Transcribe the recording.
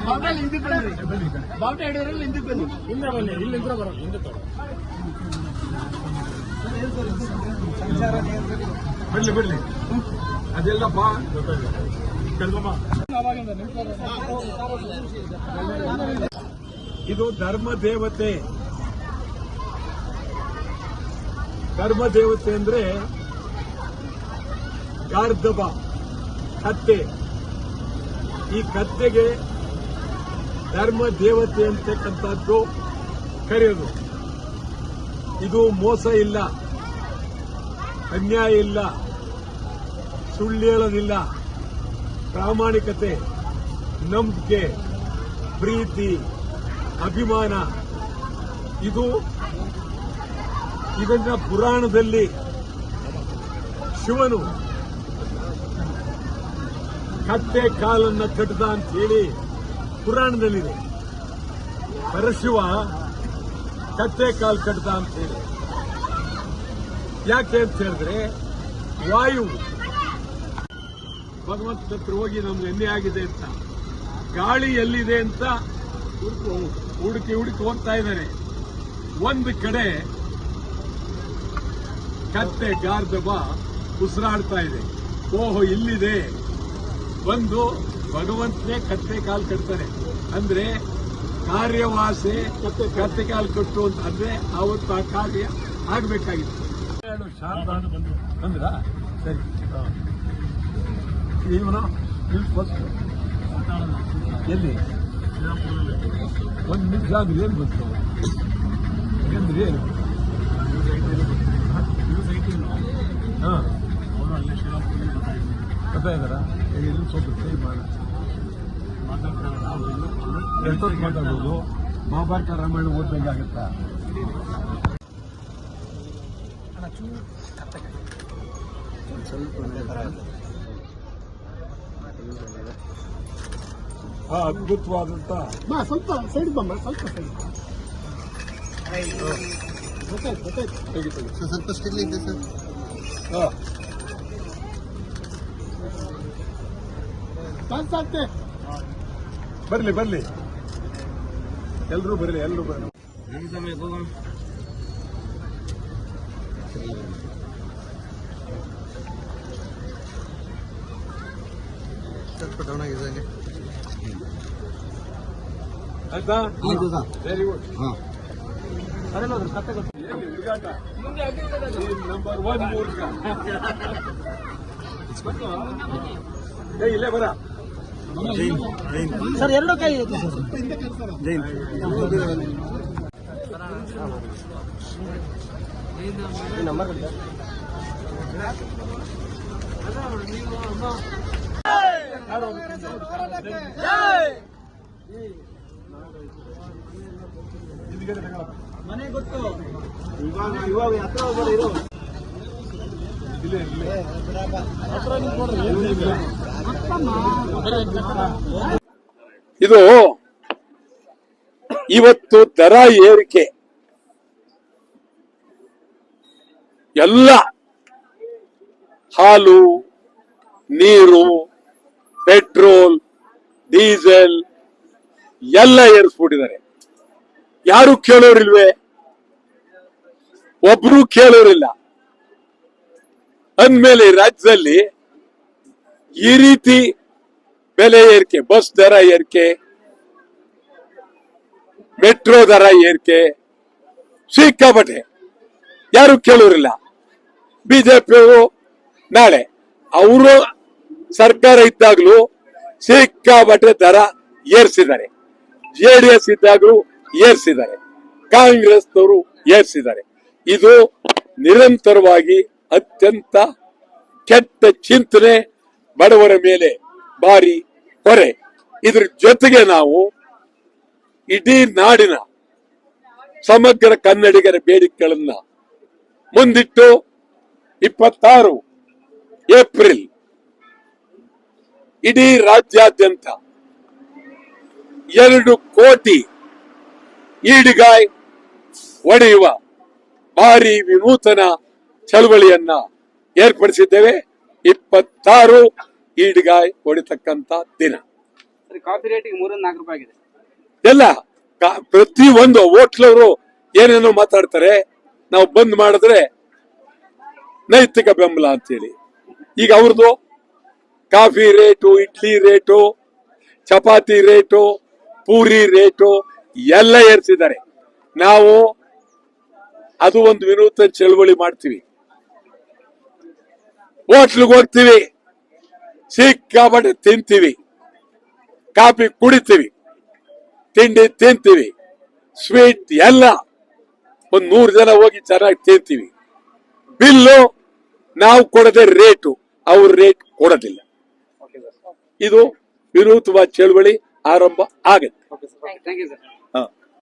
ಬಾವುಟಲ್ಲಿ ಹಿಂದಕ್ಕೆ ಹಿಂದೆ ಬಿಡ್ಲಿ ಬಿಡ್ಲಿ ಅದೆಲ್ಲಪ್ಪ ಇದು ಧರ್ಮ ದೇವತೆ. ಧರ್ಮ ದೇವತೆ ಅಂದ್ರೆ ಗಾರ್ಧಬ ಕತ್ತೆ. ಈ ಕತ್ತೆಗೆ ಧರ್ಮ ದೇವತೆ ಅಂತಕ್ಕಂಥದ್ದು ಕರೆಯೋದು. ಇದು ಮೋಸ ಇಲ್ಲ, ಅನ್ಯಾಯ ಇಲ್ಲ, ಸುಳ್ಳು ಪ್ರಾಮಾಣಿಕತೆ, ನಂಬಿಕೆ, ಪ್ರೀತಿ, ಅಭಿಮಾನ. ಇದು ಇದನ್ನ ಪುರಾಣದಲ್ಲಿ ಶಿವನು ಕತ್ತೆ ಕಾಲನ್ನ ಕಟ್ಟದ ಅಂತ ಹೇಳಿ ಪುರಾಣದಲ್ಲಿದೆ. ಪರಶಿವ ಕತ್ತೆ ಕಾಲು ಕಟ್ಟದ ಅಂತ ಹೇಳಿ. ಯಾಕೆ ಅಂತ ಹೇಳಿದ್ರೆ, ವಾಯು ಭಗವಂತ ಹತ್ರ ಹೋಗಿ ನಮ್ಗೆ ಎಣ್ಣೆ ಆಗಿದೆ ಅಂತ, ಗಾಳಿ ಎಲ್ಲಿದೆ ಅಂತ ಹುಡುಕಿ ಹುಡುಕಿ ಹೋಗ್ತಾ ಇದ್ದಾರೆ. ಒಂದು ಕಡೆ ಕತ್ತೆ ಗಾರ್ಧಬ ಉಸಿರಾಡ್ತಾ ಇದೆ. ಓಹೋ, ಇಲ್ಲಿದೆ. ಬಂದು ಭಗವಂತನೇ ಕತ್ತೆ ಕಾಲು ಕಟ್ತಾರೆ. ಅಂದ್ರೆ ಕಾರ್ಯವಾಸೆ ಕತ್ತೆ ಕಾಲು ಕಟ್ಟು ಅಂತ. ಅಂದ್ರೆ ಅವತ್ತು ಆ ಕಾರ್ಯ ಆಗ್ಬೇಕಾಗಿತ್ತು. ಬಂದ್ರಾ? ಸರಿ. ಇವನು ಫಸ್ಟ್ ಎಲ್ಲಿ? ಒಂದು ನಿಮಿಷ ಆದ್ರೆ ಏನು ಗೊತ್ತು? ಏನು? ಹಾಂ? ಗೊತ್ತಾಯ್ತಾರ ಇಲ್ಲಿ ಸ್ವಲ್ಪ ಸರಿ ಮಾಡ. ಎಷ್ಟೊತ್ತು ಮಾತಾಡೋದು ಮಹಾಭಾರತ ರಾಮಾಯಣ ಓದ್ಬೇಕಾಗತ್ತಾ ಆ ಅದ್ಭುತವಾದಂತ ಸ್ವಲ್ಪ ಸೈಡ್ ಬಮ್ಮ ಸ್ವಲ್ಪ ಸೈಡ್ ಗೊತ್ತಾಯ್ತು ಗೊತ್ತಾಯ್ತು. ಸ್ವಲ್ಪ ಸ್ಟಿಲ್ ಇದೆ ಸರ್. ಹಾ ಸಾಕ್ತೆ ಬರ್ಲಿ ಬರ್ಲಿ. ಎಲ್ರೂ ಬರ್ಲಿ ಎಲ್ರೂ ಬರ್ಲಿ ಸ್ವಲ್ಪ ಡೌನ್ ಆಗಿದೆ ಹಂಗೆ ಆಯ್ತಾ? ವೆರಿ ಗುಡ್ ಹಾಂ. ನಂಬರ್ ಒನ್ ಇಲ್ಲೇ ಬರ. ಜೈನ್ ಜೈನ್ ಸರ್ ಎರಡು ಕೈ ಐತೆ ಸರ್. ಜೈನ್. ನಂಬರ್. ಮನೆ ಗೊತ್ತು. ಇವಾಗ ಇವಾಗ ಹತ್ರ ಹೋಗೋದು ಇರು. ಇದು ಇವತ್ತು ದರ ಏರಿಕೆ. ಎಲ್ಲ ಹಾಲು, ನೀರು, ಪೆಟ್ರೋಲ್, ಡೀಸೆಲ್ ಎಲ್ಲ ಏರಿಸ್ಬಿಟ್ಟಿದ್ದಾರೆ. ಯಾರು ಕೇಳೋರಿಲ್ವೇ? ಒಬ್ರು ಕೇಳೋರಿಲ್ಲ. ಅಂದ್ಮೇಲೆ ರಾಜ್ಯದಲ್ಲಿ ಈ ರೀತಿ ಬೆಲೆ ಏರಿಕೆ, ಬಸ್ ದರ ಏರಿಕೆ, ಮೆಟ್ರೋ ದರ ಏರಿಕೆ, ಸಿಕ್ಕಾಪಟ್ಟೆ. ಯಾರು ಕೇಳೋರಿಲ್ಲ. ಬಿಜೆಪಿಯವರು ನಾಳೆ ಅವರು ಸರ್ಕಾರ ಇದ್ದಾಗಲೂ ಸಿಕ್ಕಾಪಟ್ಟೆ ದರ ಏರಿಸಿದ್ದಾರೆ. ಜೆ ಡಿ ಎಸ್ ಇದ್ದಾಗಲೂ ಏರಿಸಿದ್ದಾರೆ. ಕಾಂಗ್ರೆಸ್ನವರು ಏರಿಸಿದ್ದಾರೆ. ಇದು ನಿರಂತರವಾಗಿ ಅತ್ಯಂತ ಕೆಟ್ಟ ಚಿಂತನೆ ಬಡವರ ಮೇಲೆ ಬಾರಿ ಹೊರೆ. ಇದ್ರ ಜೊತೆಗೆ ನಾವು ಇಡೀ ನಾಡಿನ ಸಮಗ್ರ ಕನ್ನಡಿಗರ ಬೇಡಿಕೆಗಳನ್ನ ಮುಂದಿಟ್ಟು ಇಪ್ಪತ್ತಾರು ಏಪ್ರಿಲ್ ಇಡೀ ರಾಜ್ಯಾದ್ಯಂತ ಎರಡು ಕೋಟಿ ಈಡಿಗಾಯ್ ಒಡೆಯುವ ಭಾರಿ ವಿನೂತನ ಚಳವಳಿಯನ್ನ ಏರ್ಪಡಿಸಿದ್ದೇವೆ. ಇಪ್ಪತ್ತಾರು ಈಡ್ಗಾಯ್ ಹೊಡಿತಕ್ಕಂತ ದಿನ. ಕಾಫಿ ರೇಟಿಗೆ ಮೂರಿಂದ ನಾಲ್ಕು ರೂಪಾಯಿ ಆಗಿದೆ. ಎಲ್ಲ ಪ್ರತಿ ಒಂದು ಹೋಟ್ಲವರು ಏನೇನೋ ಮಾತಾಡ್ತಾರೆ ನಾವು ಬಂದ್ ಮಾಡಿದ್ರೆ ನೈತಿಕ ಬೆಂಬಲ ಅಂತೇಳಿ. ಈಗ ಅವ್ರದ್ದು coffee rate idli rate chapati rate puri rate ಎಲ್ಲ ಏರ್ಸಿದ್ದಾರೆ. ನಾವು ಅದು ಒಂದು ವಿನೂತನ ಚಳವಳಿ ಮಾಡ್ತೀವಿ. ಹೋಟ್ಲಿಗೆ ಹೋಗ್ತೀವಿ. ಸಿಕ್ಕಾಪಟ್ಟೆ ತಿಂತೀವಿ. ಕಾಫಿ ಕುಡಿತೀವಿ. ತಿಂಡಿ ತಿಂತೀವಿ. ಸ್ವೀಟ್ ಎಲ್ಲ ಒಂದು ನೂರು ಜನ ಹೋಗಿ ಚೆನ್ನಾಗಿ ತಿಂತೀವಿ. ಬಿಲ್ಲು ನಾವು ಕೊಡದೆ ರೇಟು. ಅವ್ರ ರೇಟ್ ಕೊಡೋದಿಲ್ಲ. ಇದು ವಿನೂತವಾದ ಚಳುವಳಿ ಆರಂಭ ಆಗುತ್ತೆ. Thank you sir